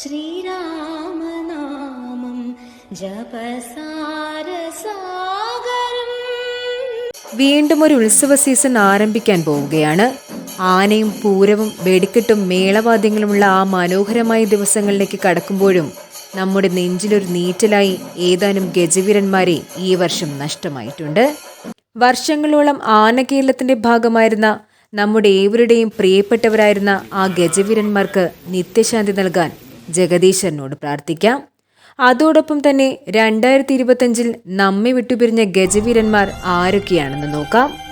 ശ്രീരാമനാമം ജപസാരസാഗരം. വീണ്ടും ഒരു ഉത്സവ സീസൺ ആരംഭിക്കാൻ പോവുകയാണ്. ആനയും പൂരവും വെടിക്കെട്ടും മേളവാദ്യങ്ങളുമുള്ള ആ മനോഹരമായ ദിവസങ്ങളിലേക്ക് കടക്കുമ്പോഴും നമ്മുടെ നെഞ്ചിലൊരു നീറ്റലായി ഏതാനും ഗജവീരന്മാരെ ഈ വർഷം നഷ്ടമായിട്ടുണ്ട്. വർഷങ്ങളോളം ആനകേരളത്തിന്റെ ഭാഗമായിരുന്ന നമ്മുടെ ഏവരുടെയും പ്രിയപ്പെട്ടവരായിരുന്ന ആ ഗജവീരന്മാർക്ക് നിത്യശാന്തി നൽകാൻ ജഗദീശ്വരനോട് പ്രാർത്ഥിക്കാം. അതോടൊപ്പം തന്നെ രണ്ടായിരത്തി ഇരുപത്തഞ്ചിൽ നമ്മെ വിട്ടുപിരിഞ്ഞ ഗജവീരന്മാർ ആരൊക്കെയാണെന്ന് നോക്കാം.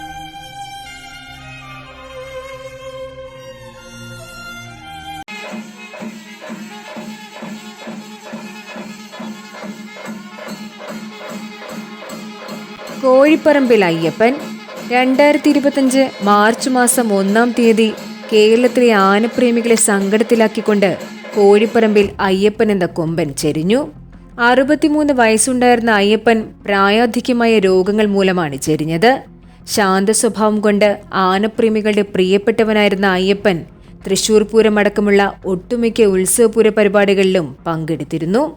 കോഴിപ്പറമ്പിൽ അയ്യപ്പൻ. രണ്ടായിരത്തി ഇരുപത്തഞ്ച് മാർച്ച് മാസം ഒന്നാം തീയതി കേരളത്തിലെ ആനപ്രേമികളെ സങ്കടത്തിലാക്കിക്കൊണ്ട് കോഴിപ്പറമ്പിൽ അയ്യപ്പൻ എന്ന കൊമ്പൻ ചെരിഞ്ഞു. അറുപത്തിമൂന്ന് വയസ്സുണ്ടായിരുന്ന അയ്യപ്പൻ പ്രായാധിക്യമായ രോഗങ്ങൾ മൂലമാണ് ചെരിഞ്ഞത്. ശാന്ത സ്വഭാവം കൊണ്ട് ആനപ്രേമികളുടെ പ്രിയപ്പെട്ടവനായിരുന്ന അയ്യപ്പൻ തൃശൂർ പൂരമടക്കമുള്ള ഒട്ടുമിക്ക ഉത്സവപൂര പരിപാടികളിലും പങ്കെടുത്തിരുന്നു.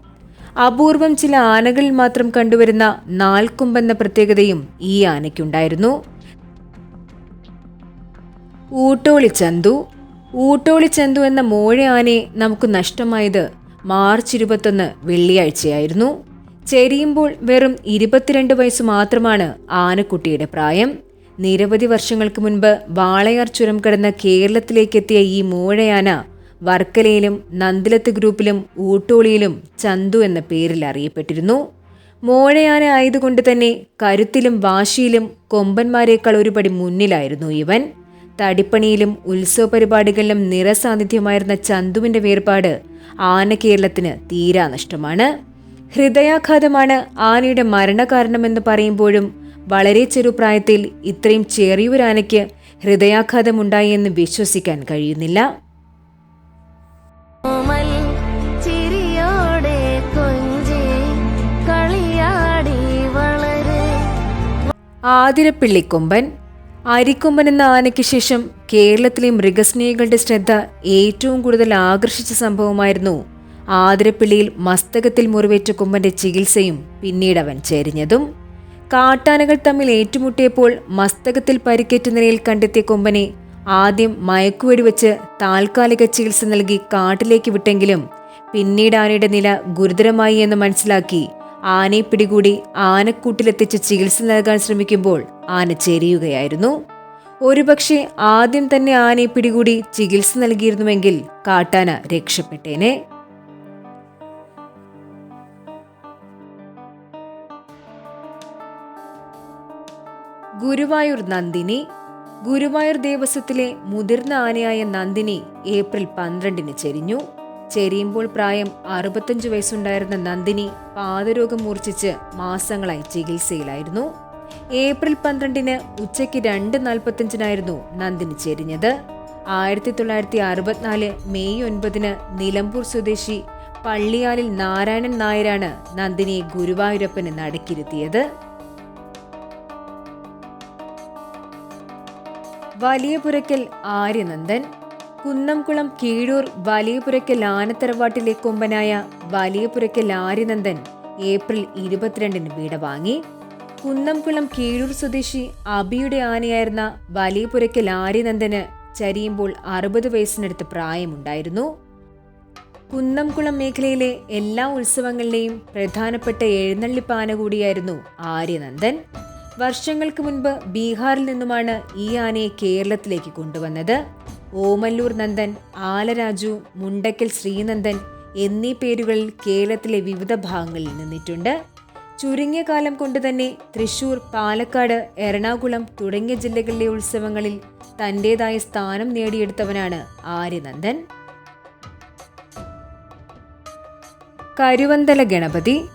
അപൂർവം ചില ആനകളിൽ മാത്രം കണ്ടുവരുന്ന നാൽക്കൊമ്പെന്ന പ്രത്യേകതയും ഈ ആനയ്ക്കുണ്ടായിരുന്നു. ഊട്ടോളി ചന്തു ഊട്ടോളി ചന്തു എന്ന മോഴ ആനയെ നമുക്ക് നഷ്ടമായത് മാർച്ച് ഇരുപത്തൊന്ന് വെള്ളിയാഴ്ചയായിരുന്നു. ചെരിയുമ്പോൾ വെറും ഇരുപത്തിരണ്ട് വയസ്സ് മാത്രമാണ് ആനക്കുട്ടിയുടെ പ്രായം. നിരവധി വർഷങ്ങൾക്ക് മുൻപ് വാളയാർ ചുരം കടന്ന കേരളത്തിലേക്കെത്തിയ ഈ മോഴയാന വർക്കലയിലും നന്ദിലത്ത് ഗ്രൂപ്പിലും ഊട്ടോളിയിലും ചന്തു എന്ന പേരിൽ അറിയപ്പെട്ടിരുന്നു. മോഴയാന ആയതുകൊണ്ട് തന്നെ കരുത്തിലും വാശിയിലും കൊമ്പന്മാരെക്കാൾ ഒരുപടി മുന്നിലായിരുന്നു ഇവൻ. തടിപ്പണിയിലും ഉത്സവ പരിപാടികളിലും നിറസാന്നിധ്യമായിരുന്ന ചന്തുവിന്റെ വേർപാട് ആന കേരളത്തിന് തീരാ നഷ്ടമാണ്. ഹൃദയാഘാതമാണ് ആനയുടെ മരണകാരണമെന്ന് പറയുമ്പോഴും വളരെ ചെറുപ്രായത്തിൽ ഇത്രയും ചെറിയൊരാനയ്ക്ക് ഹൃദയാഘാതമുണ്ടായി എന്ന് വിശ്വസിക്കാൻ കഴിയുന്നില്ല. ആതിരപ്പിള്ളിക്കൊമ്പൻ അരിക്കൊമ്പൻ എന്ന ആനയ്ക്ക് ശേഷം കേരളത്തിലെ മൃഗസ്നേഹികളുടെ ശ്രദ്ധ ഏറ്റവും കൂടുതൽ ആകർഷിച്ച സംഭവമായിരുന്നു ആതിരപ്പിള്ളിയിൽ മസ്തകത്തിൽ മുറിവേറ്റ കൊമ്പന്റെ ചികിത്സയും പിന്നീട് അവൻ ചെരിഞ്ഞതും. കാട്ടാനകൾ തമ്മിൽ ഏറ്റുമുട്ടിയപ്പോൾ മസ്തകത്തിൽ പരിക്കേറ്റ നിലയിൽ കണ്ടെത്തിയ കൊമ്പനെ ആദ്യം മയക്കുവെടി വെച്ച് താൽക്കാലിക ചികിത്സ നൽകി കാട്ടിലേക്ക് വിട്ടെങ്കിലും പിന്നീട് ആനയുടെ നില ഗുരുതരമായി എന്ന് മനസ്സിലാക്കി ആനയെ പിടികൂടി ആനക്കൂട്ടിലെത്തിച്ച് ചികിത്സ നൽകാൻ ശ്രമിക്കുമ്പോൾ ആന ചെരിയുകയായിരുന്നു. ഒരുപക്ഷെ ആദ്യം തന്നെ ആനയെ പിടികൂടി ചികിത്സ നൽകിയിരുന്നുവെങ്കിൽ കാട്ടാന രക്ഷപ്പെട്ടേനെ. ഗുരുവായൂർ നന്ദിനി. ഗുരുവായൂർ ദേവസ്വത്തിലെ മുതിർന്ന ആനയായ നന്ദിനി ഏപ്രിൽ പന്ത്രണ്ടിന് ചെരിഞ്ഞു. ചെരിയുമ്പോൾ പ്രായം അറുപത്തഞ്ച് വയസ്സുണ്ടായിരുന്ന നന്ദിനി പാദരോഗം മൂർച്ഛിച്ച് മാസങ്ങളായി ചികിത്സയിലായിരുന്നു. ഏപ്രിൽ പന്ത്രണ്ടിന് ഉച്ചയ്ക്ക് രണ്ട് നാൽപ്പത്തഞ്ചിനായിരുന്നു നന്ദിനി ചെരിഞ്ഞത് ആയിരത്തി തൊള്ളായിരത്തി അറുപത്തിനാല് മെയ് ഒൻപതിന് നിലമ്പൂർ സ്വദേശി പള്ളിയാലിൽ നാരായണൻ നായരാണ് നന്ദിനിയെ ഗുരുവായൂരപ്പന് നടക്കിരുത്തിയത്. വലിയപുരക്കൽ ആര്യനന്ദൻ കുന്നംകുളം കീഴൂർ വലിയപുരയ്ക്കൽ ആനത്തറവാട്ടിലെ കൊമ്പനായ വലിയപുരയ്ക്കൽ ആര്യനന്ദൻ ഏപ്രിൽ ഇരുപത്തിരണ്ടിന് വീട വാങ്ങി. കുന്നംകുളം കീഴൂർ സ്വദേശി അബിയുടെ ആനയായിരുന്ന വലിയപുരയ്ക്കൽ ആര്യനന്ദന് ചരിയുമ്പോൾ അറുപത് വയസ്സിനടുത്ത് പ്രായമുണ്ടായിരുന്നു. കുന്നംകുളം മേഖലയിലെ എല്ലാ ഉത്സവങ്ങളിലെയും പ്രധാനപ്പെട്ട എഴുന്നള്ളിപ്പാന കൂടിയായിരുന്നു ആര്യനന്ദൻ. വർഷങ്ങൾക്ക് മുൻപ് ബീഹാറിൽ നിന്നുമാണ് ഈ ആനയെ കേരളത്തിലേക്ക് കൊണ്ടുവന്നത്. ഓമല്ലൂർ നന്ദൻ ആലരാജു മുണ്ടക്കൽ ശ്രീനന്ദൻ എന്നീ പേരുകളിൽ കേരളത്തിലെ വിവിധ ഭാഗങ്ങളിൽ നിന്നിട്ടുണ്ട്. ചുരുങ്ങിയ കാലം കൊണ്ട് തന്നെ തൃശൂർ പാലക്കാട് എറണാകുളം തുടങ്ങിയ ജില്ലകളിലെ ഉത്സവങ്ങളിൽ തന്റെതായ സ്ഥാനം നേടിയെടുത്തവനാണ് ആര്യനന്ദൻ. കരുവന്തല ഗണപതി.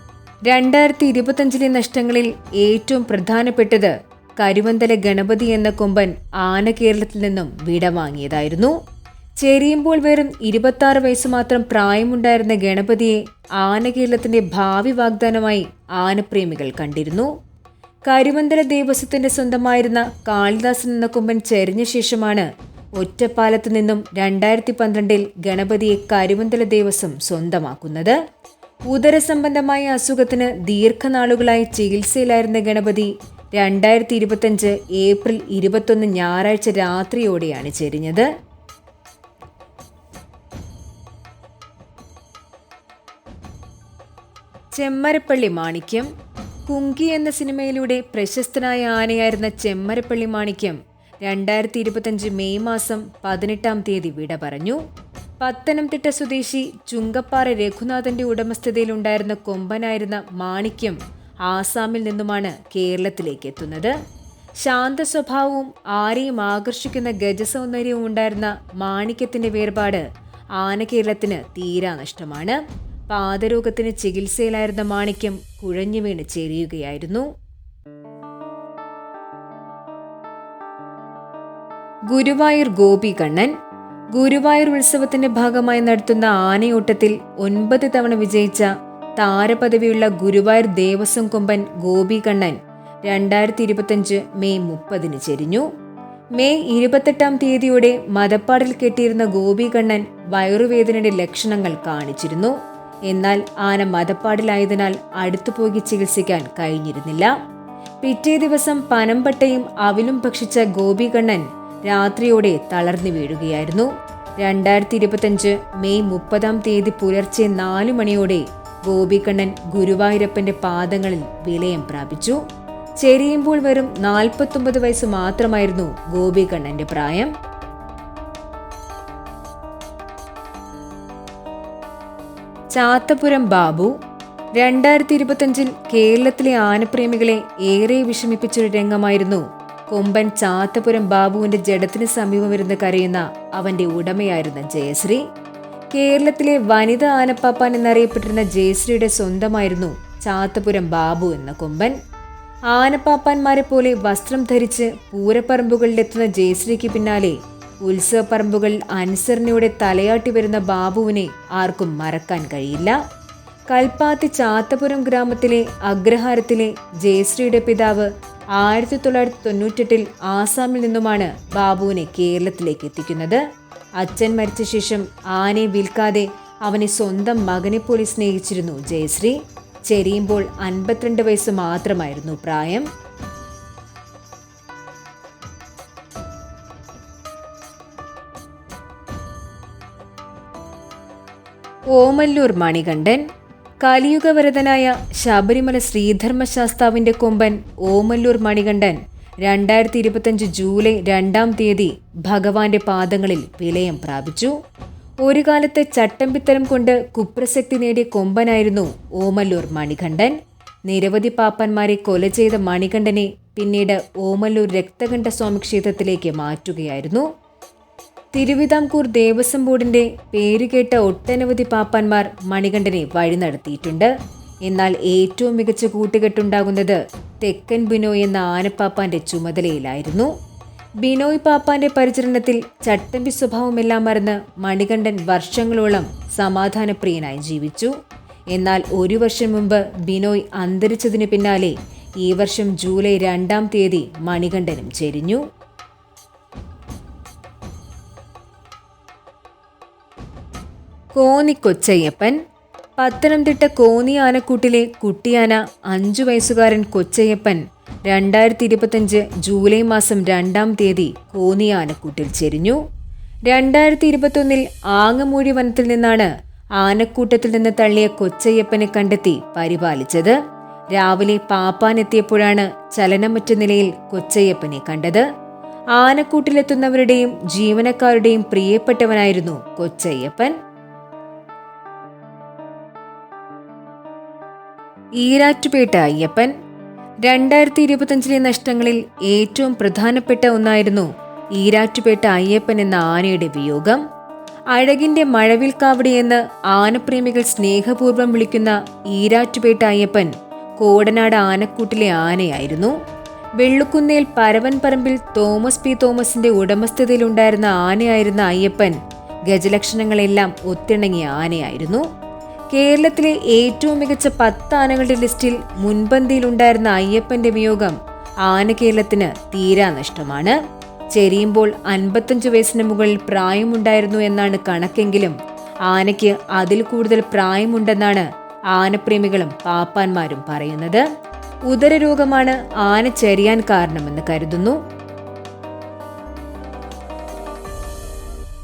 രണ്ടായിരത്തി ഇരുപത്തഞ്ചിലെ നഷ്ടങ്ങളിൽ ഏറ്റവും പ്രധാനപ്പെട്ടത് കരുവന്തല ഗണപതി എന്ന കൊമ്പൻ ആന കേരളത്തിൽ നിന്നും വിടവാങ്ങിയതായിരുന്നു ചെരിയുമ്പോൾ വെറും ഇരുപത്തി വയസ്സ് മാത്രം പ്രായമുണ്ടായിരുന്ന ഗണപതിയെ ആന കേരളത്തിന്റെ ഭാവി വാഗ്ദാനമായി ആനപ്രേമികൾ കണ്ടിരുന്നു. കരുവന്തല ദേവസ്വത്തിന്റെ സ്വന്തമായിരുന്ന കാളിദാസൻ എന്ന കൊമ്പൻ ചെരിഞ്ഞ ശേഷമാണ് ഒറ്റപ്പാലത്ത് നിന്നും രണ്ടായിരത്തി പന്ത്രണ്ടിൽ ഗണപതിയെ കരുവന്തല ദേവസ്വം സ്വന്തമാക്കുന്നത്. ഉദരസംബന്ധമായ അസുഖത്തിന് ദീർഘനാളുകളായി ചികിത്സയിലായിരുന്ന ഗണപതി രണ്ടായിരത്തി ഇരുപത്തഞ്ച് ഏപ്രിൽ ഇരുപത്തൊന്ന് ഞായറാഴ്ച രാത്രിയോടെയാണ് ചെരിഞ്ഞത്. ചെമ്മരപ്പള്ളി മാണിക്യം. കുങ്കി എന്ന സിനിമയിലൂടെ പ്രശസ്തനായ ആനയായിരുന്ന ചെമ്മരപ്പള്ളി മാണിക്യം രണ്ടായിരത്തി ഇരുപത്തഞ്ച് മെയ് മാസം പതിനെട്ടാം തീയതി വിട പറഞ്ഞു. പത്തനംതിട്ട സ്വദേശി ചുങ്കപ്പാറ രഘുനാഥന്റെ ഉടമസ്ഥതയിലുണ്ടായിരുന്ന കൊമ്പനായിരുന്ന മാണിക്യം ആസാമിൽ നിന്നുമാണ് കേരളത്തിലേക്ക് എത്തുന്നത്. ശാന്ത സ്വഭാവവും ആരെയും ആകർഷിക്കുന്ന ഗജസൗന്ദര്യവും ഉണ്ടായിരുന്ന മാണിക്യത്തിന്റെ വേർപാട് ആനകേരളത്തിന് തീരാ നഷ്ടമാണ്. പാദരോഗത്തിന് ചികിത്സയിലായിരുന്ന മാണിക്യം കുഴഞ്ഞു വീണ് ചെരിയുകയായിരുന്നു ഗുരുവായൂർ ഗോപി കണ്ണൻ ഗുരുവായൂർ ഉത്സവത്തിന്റെ ഭാഗമായി നടത്തുന്ന ആനയോട്ടത്തിൽ ഒൻപത് തവണ വിജയിച്ച താരപദവിയുള്ള ഗുരുവായൂർ ദേവസ്വം കൊമ്പൻ ഗോപി കണ്ണൻ രണ്ടായിരത്തി ഇരുപത്തഞ്ച് മെയ് മുപ്പതിന് ചെരിഞ്ഞു. മെയ് ഇരുപത്തെട്ടാം തീയതിയോടെ മതപ്പാടിൽ കെട്ടിയിരുന്ന ഗോപി കണ്ണൻ വയറുവേദനയുടെ ലക്ഷണങ്ങൾ കാണിച്ചിരുന്നു. എന്നാൽ ആന മതപ്പാടിലായതിനാൽ അടുത്തു പോയി ചികിത്സിക്കാൻ കഴിഞ്ഞിരുന്നില്ല. പിറ്റേ ദിവസം പനമ്പട്ടയും അവിലും ഭക്ഷിച്ച ഗോപികണ്ണൻ രാത്രിയോടെ തളർന്നു വീഴുകയായിരുന്നു. രണ്ടായിരത്തി ഇരുപത്തഞ്ച് മെയ് മുപ്പതാം തീയതി പുലർച്ചെ നാലു മണിയോടെ ഗോപികണ്ണൻ ഗുരുവായൂരപ്പന്റെ പാദങ്ങളിൽ വിലയം പ്രാപിച്ചു. ചെരിയുമ്പോൾ വെറും നാൽപ്പത്തൊമ്പത് വയസ്സ് മാത്രമായിരുന്നു ഗോപികണ്ണന്റെ പ്രായം. ചാത്തപുരം ബാബു രണ്ടായിരത്തി ഇരുപത്തഞ്ചിൽ കേരളത്തിലെ ആനപ്രേമികളെ ഏറെ വിഷമിപ്പിച്ചൊരു രംഗമായിരുന്നു കൊമ്പൻ ചാത്തപുരം ബാബുവിന്റെ ജഡത്തിന് സമീപം ഇരുന്ന് കരയുന്ന അവന്റെ ഉടമയായിരുന്ന ജയശ്രീ. കേരളത്തിലെ വനിത ആനപ്പാപ്പാൻ എന്നറിയപ്പെട്ടിരുന്ന ജയശ്രീയുടെ സ്വന്തമായിരുന്നു ചാത്തപുരം ബാബു എന്ന കൊമ്പൻ. ആനപ്പാപ്പാന്മാരെ പോലെ വസ്ത്രം ധരിച്ച് പൂരപ്പറമ്പുകളിലെത്തുന്ന ജയശ്രീക്ക് പിന്നാലെ ഉത്സവപ്പറമ്പുകൾ അനുസരണയോടെ തലയാട്ടി വരുന്ന ബാബുവിനെ ആർക്കും മറക്കാൻ കഴിയില്ല. കൽപ്പാത്തി ചാത്തപുരം ഗ്രാമത്തിലെ അഗ്രഹാരത്തിലെ ജയശ്രീയുടെ പിതാവ് ആയിരത്തി തൊള്ളായിരത്തി തൊണ്ണൂറ്റെട്ടിൽ ആസാമിൽ നിന്നുമാണ് ബാബുവിനെ കേരളത്തിലേക്ക് എത്തിക്കുന്നത്. അച്ഛൻ മരിച്ച ശേഷം ആനെ വിൽക്കാതെ അവനെ സ്വന്തം മകനെ പോലെ സ്നേഹിച്ചിരുന്നു ജയശ്രീ. ചെരിയുമ്പോൾ അൻപത്തിരണ്ട് വയസ്സ് മാത്രമായിരുന്നു പ്രായം. ഓമല്ലൂർ മണികണ്ഠൻ കലിയുഗവരതനായ ശബരിമല ശ്രീധർമ്മശാസ്താവിന്റെ കൊമ്പൻ ഓമല്ലൂർ മണികണ്ഠൻ രണ്ടായിരത്തി ഇരുപത്തഞ്ച് ജൂലൈ രണ്ടാം തീയതി ഭഗവാന്റെ പാദങ്ങളിൽ വിലയം പ്രാപിച്ചു. ഒരു കാലത്തെ ചട്ടമ്പിത്തരം കൊണ്ട് കുപ്രസക്തി നേടിയ കൊമ്പനായിരുന്നു ഓമല്ലൂർ മണികണ്ഠൻ. നിരവധി പാപ്പന്മാരെ കൊല ചെയ്ത മണികണ്ഠനെ പിന്നീട് ഓമല്ലൂർ രക്തകണ്ഠ സ്വാമി ക്ഷേത്രത്തിലേക്ക് മാറ്റുകയായിരുന്നു. തിരുവിതാംകൂർ ദേവസ്വം ബോർഡിന്റെ പേരുകേട്ട ഒട്ടനവധി പാപ്പന്മാർ മണികണ്ഠനെ വഴി നടത്തിയിട്ടുണ്ട്. എന്നാൽ ഏറ്റവും മികച്ച കൂട്ടുകെട്ടുണ്ടാകുന്നത് തെക്കൻ ബിനോയ് എന്ന ആനപ്പാപ്പാന്റെ ചുമതലയിലായിരുന്നു. ബിനോയ് പാപ്പാന്റെ പരിചരണത്തിൽ ചട്ടമ്പി സ്വഭാവമെല്ലാം മറന്ന് മണികണ്ഠൻ വർഷങ്ങളോളം സമാധാനപ്രിയനായി ജീവിച്ചു. എന്നാൽ ഒരു വർഷം മുമ്പ് ബിനോയ് അന്തരിച്ചതിന് പിന്നാലെ ഈ വർഷം ജൂലൈ രണ്ടാം തീയതി മണികണ്ഠനും ചെരിഞ്ഞു. കോന്നി കൊച്ചയ്യപ്പൻ പത്തനംതിട്ട കോന്നി ആനക്കൂട്ടിലെ കുട്ടിയാന അഞ്ചു വയസ്സുകാരൻ കൊച്ചയ്യപ്പൻ രണ്ടായിരത്തി ഇരുപത്തഞ്ച് ജൂലൈ മാസം രണ്ടാം തീയതി കോന്നി ആനക്കൂട്ടിൽ ചെരിഞ്ഞു. രണ്ടായിരത്തി ഇരുപത്തൊന്നിൽ ആങ്ങമൂഴി വനത്തിൽ നിന്നാണ് ആനക്കൂട്ടത്തിൽ നിന്ന് തള്ളിയ കൊച്ചയ്യപ്പനെ കണ്ടെത്തി പരിപാലിച്ചത്. രാവിലെ പാപ്പാനെത്തിയപ്പോഴാണ് ചലനമറ്റ നിലയിൽ കൊച്ചയ്യപ്പനെ കണ്ടത്. ആനക്കൂട്ടിലെത്തുന്നവരുടെയും ജീവനക്കാരുടെയും പ്രിയപ്പെട്ടവനായിരുന്നു കൊച്ചയ്യപ്പൻ. ഈരാറ്റുപേട്ട അയ്യപ്പൻ. രണ്ടായിരത്തി ഇരുപത്തഞ്ചിലെ നഷ്ടങ്ങളിൽ ഏറ്റവും പ്രധാനപ്പെട്ട ഒന്നായിരുന്നു ഈരാറ്റുപേട്ട അയ്യപ്പൻ എന്ന ആനയുടെ വിയോഗം. അഴകിന്റെ മഴവിൽ കാവടി എന്ന് ആനപ്രേമികൾ സ്നേഹപൂർവം വിളിക്കുന്ന ഈരാറ്റുപേട്ട അയ്യപ്പൻ കോടനാട് ആനക്കൂട്ടിലെ ആനയായിരുന്നു. Vellukkunnel Paravan Parambil Thomas P. തോമസിന്റെ ഉടമസ്ഥതയിലുണ്ടായിരുന്ന ആനയായിരുന്ന അയ്യപ്പൻ ഗജലക്ഷണങ്ങളെല്ലാം ഒത്തിണങ്ങിയ ആനയായിരുന്നു. കേരളത്തിലെ ഏറ്റവും മികച്ച പത്ത് ആനകളുടെ ലിസ്റ്റിൽ മുൻപന്തിയിലുണ്ടായിരുന്ന അയ്യപ്പന്റെ വിയോഗം ആന കേരളത്തിന് തീരാ നഷ്ടമാണ്. ചെരിയുമ്പോൾ അൻപത്തഞ്ചു വയസ്സിന് മുകളിൽ പ്രായമുണ്ടായിരുന്നു എന്നാണ് കണക്കെങ്കിലും ആനയ്ക്ക് അതിൽ കൂടുതൽ പ്രായമുണ്ടെന്നാണ് ആനപ്രേമികളും പാപ്പാന്മാരും പറയുന്നത്. ഉദരരോഗമാണ് ആന ചെരിയാൻ കാരണമെന്ന് കരുതുന്നു.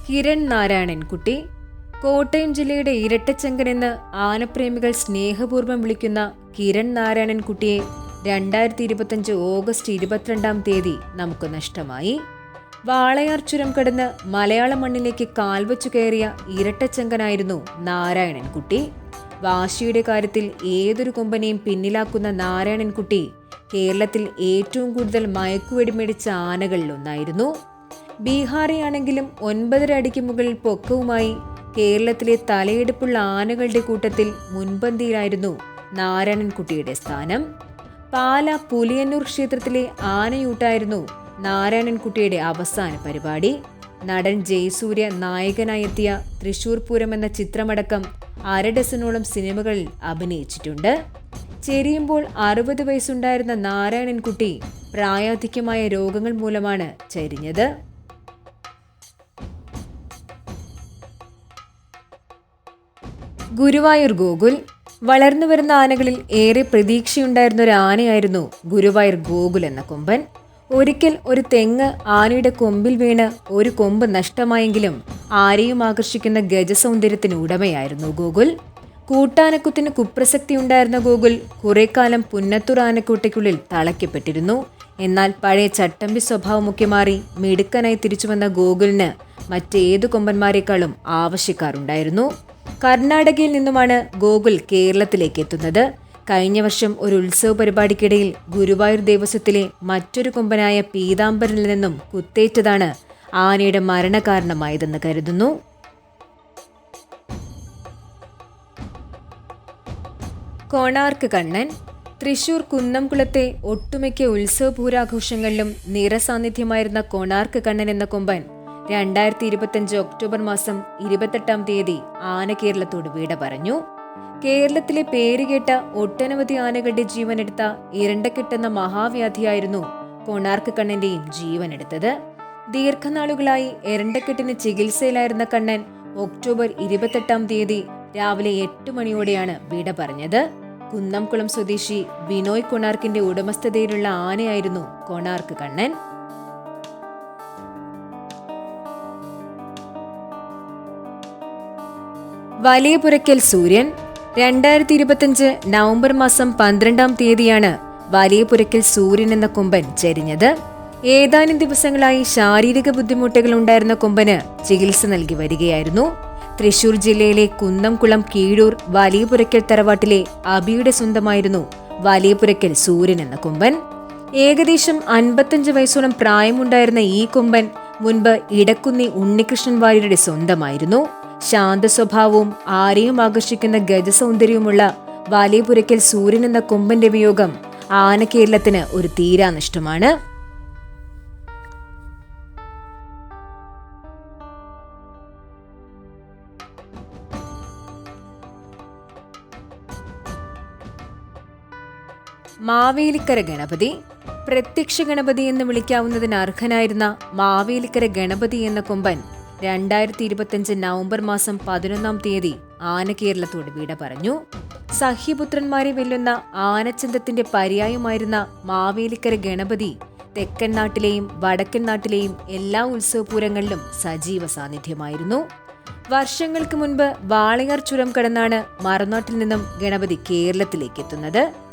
കിരൺ നാരായണൻകുട്ടി കോട്ടയം ജില്ലയുടെ ഇരട്ടച്ചങ്കൻ എന്ന് ആനപ്രേമികൾ സ്നേഹപൂർവം വിളിക്കുന്ന കിരൺ നാരായണൻകുട്ടിയെ രണ്ടായിരത്തി ഇരുപത്തഞ്ച് ഓഗസ്റ്റ് ഇരുപത്തിരണ്ടാം തീയതി നമുക്ക് നഷ്ടമായി. വാളയാർ ചുരം കടന്ന് മലയാള മണ്ണിലേക്ക് കാൽവച്ചു കയറിയ ഇരട്ടച്ചങ്കനായിരുന്നു നാരായണൻകുട്ടി വാശിയുടെ കാര്യത്തിൽ ഏതൊരു കൊമ്പനെയും പിന്നിലാക്കുന്ന നാരായണൻ കുട്ടി കേരളത്തിൽ ഏറ്റവും കൂടുതൽ മയക്കുവെടി മേടിച്ച ആനകളിലൊന്നായിരുന്നു. ബീഹാറിയാണെങ്കിലും ഒൻപതര അടിക്ക് മുകളിൽ പൊക്കവുമായി കേരളത്തിലെ തലയെടുപ്പുള്ള ആനകളുടെ കൂട്ടത്തിൽ മുൻപന്തിയിലായിരുന്നു നാരായണൻകുട്ടിയുടെ സ്ഥാനം. പാല പുലിയന്നൂർ ക്ഷേത്രത്തിലെ ആനയൂട്ടായിരുന്നു നാരായണൻകുട്ടിയുടെ അവസാന പരിപാടി. നടൻ ജയസൂര്യ നായകനായെത്തിയ തൃശൂർ പൂരം എന്ന ചിത്രമടക്കം അരഡസനോളം സിനിമകളിൽ അഭിനയിച്ചിട്ടുണ്ട്. ചെരിയുമ്പോൾ അറുപത് വയസ്സുണ്ടായിരുന്ന നാരായണൻകുട്ടി പ്രായാധിക്യമായ രോഗങ്ങൾ മൂലമാണ് ചരിഞ്ഞത്. ഗുരുവായൂർ ഗോകുൽ. വളർന്നു വരുന്ന ആനകളിൽ ഏറെ പ്രതീക്ഷയുണ്ടായിരുന്ന ഒരു ആനയായിരുന്നു ഗുരുവായൂർ ഗോകുൽ എന്ന കൊമ്പൻ. ഒരിക്കൽ ഒരു തെങ്ങ് ആനയുടെ കൊമ്പിൽ വീണ് ഒരു കൊമ്പ് നഷ്ടമായെങ്കിലും ആരെയും ആകർഷിക്കുന്ന ഗജസൗന്ദര്യത്തിന് ഉടമയായിരുന്നു ഗോകുൽ. കൂട്ടാനക്കുത്തിന് കുപ്രസക്തി ഉണ്ടായിരുന്ന ഗോകുൽ കുറെ കാലം പുന്നത്തൂർ ആനക്കൂട്ടയ്ക്കുള്ളിൽ തളയ്ക്കപ്പെട്ടിരുന്നു. എന്നാൽ പഴയ ചട്ടമ്പി സ്വഭാവമൊക്കെ മാറി മിടുക്കനായി തിരിച്ചുവന്ന ഗോകുലിന് മറ്റേതു കൊമ്പന്മാരെക്കാളും ആവശ്യക്കാരുണ്ടായിരുന്നു. കർണാടകയിൽ നിന്നുമാണ് ഗോകുൽ കേരളത്തിലേക്ക് എത്തുന്നത്. കഴിഞ്ഞ വർഷം ഒരു ഉത്സവ പരിപാടിക്കിടയിൽ ഗുരുവായൂർ ദേവസ്വത്തിലെ മറ്റൊരു കൊമ്പനായ പീതാംബരനിൽ നിന്നും കുത്തേറ്റതാണ് ആനയുടെ മരണകാരണമായതെന്ന് കരുതുന്നു. കോണാർക്ക് കണ്ണൻ തൃശൂർ കുന്നംകുളത്തെ ഒട്ടുമിക്ക ഉത്സവപൂരാഘോഷങ്ങളിലും നിറസാന്നിധ്യമായിരുന്ന കോണാർക്ക് കണ്ണൻ എന്ന കൊമ്പൻ രണ്ടായിരത്തി ഇരുപത്തിയഞ്ച് ഒക്ടോബർ മാസം ഇരുപത്തെട്ടാം തീയതി ആന കേരളത്തോട് വീട പറഞ്ഞു. കേരളത്തിലെ പേരുകേട്ട ഒട്ടനവധി ആനകളുടെ ജീവനെടുത്ത ഇരണ്ടക്കെട്ടെന്ന മഹാവ്യാധിയായിരുന്നു കൊണാർക്ക് കണ്ണന്റെയും ജീവനെടുത്തത്. ദീർഘനാളുകളായി എരണ്ടക്കെട്ടിന് ചികിത്സയിലായിരുന്ന കണ്ണൻ ഒക്ടോബർ ഇരുപത്തെട്ടാം തീയതി രാവിലെ എട്ട് മണിയോടെയാണ് വിട പറഞ്ഞത്. കുന്നംകുളം സ്വദേശി ബിനോയ് കൊണാർക്കിന്റെ ഉടമസ്ഥതയിലുള്ള ആനയായിരുന്നു കൊണാർക്ക് കണ്ണൻ. വലിയ പുരക്കൽ സൂര്യൻ. രണ്ടായിരത്തി ഇരുപത്തിയഞ്ച് നവംബർ മാസം പന്ത്രണ്ടാം തീയതിയാണ് വലിയ പുരക്കൽ സൂര്യൻ എന്ന കൊമ്പൻ ചരിഞ്ഞത്. ഏതാനും ദിവസങ്ങളായി ശാരീരിക ബുദ്ധിമുട്ടുകൾ ഉണ്ടായിരുന്ന കൊമ്പന് ചികിത്സ നൽകി വരികയായിരുന്നു. തൃശൂർ ജില്ലയിലെ കുന്നംകുളം കീഴൂർ വലിയ പുരക്കൽ തറവാട്ടിലെ അബിയുടെ സ്വന്തമായിരുന്നു വലിയ പുരക്കൽ സൂര്യൻ എന്ന കൊമ്പൻ. ഏകദേശം അൻപത്തഞ്ച് വയസ്സോളം പ്രായമുണ്ടായിരുന്ന ഈ കൊമ്പൻ മുൻപ് ഇടക്കുന്നി ഉണ്ണികൃഷ്ണൻ വാര്യരുടെ സ്വന്തമായിരുന്നു. ശാന്ത സ്വഭാവവും ആരെയും ആകർഷിക്കുന്ന ഗജസൗന്ദര്യവുമുള്ള വാലിയപുരയ്ക്കൽ സൂര്യൻ എന്ന കൊമ്പന്റെ വിയോഗം ആന കേരളത്തിന് ഒരു തീരാനഷ്ടമാണ്. മാവേലിക്കര ഗണപതി പ്രത്യക്ഷ ഗണപതി എന്ന് വിളിക്കാവുന്നതിന് അർഹനായിരുന്ന മാവേലിക്കര ഗണപതി എന്ന കൊമ്പൻ രണ്ടായിരത്തി ഇരുപത്തിയഞ്ച് നവംബർ മാസം പതിനൊന്നാം തീയതി ആന കേരളത്തോട് വിട പറഞ്ഞു. സഹ്യപുത്രന്മാരെ വെല്ലുന്ന ആനച്ചന്തത്തിന്റെ പര്യായമായിരുന്ന മാവേലിക്കര ഗണപതി തെക്കൻ നാട്ടിലെയും വടക്കൻ നാട്ടിലെയും എല്ലാ ഉത്സവപൂരങ്ങളിലും സജീവ സാന്നിധ്യമായിരുന്നു. വർഷങ്ങൾക്ക് മുൻപ് വാളയാർ ചുരം കടന്നാണ് മറുനാട്ടിൽ നിന്നും ഗണപതി കേരളത്തിലേക്ക് എത്തുന്നത്.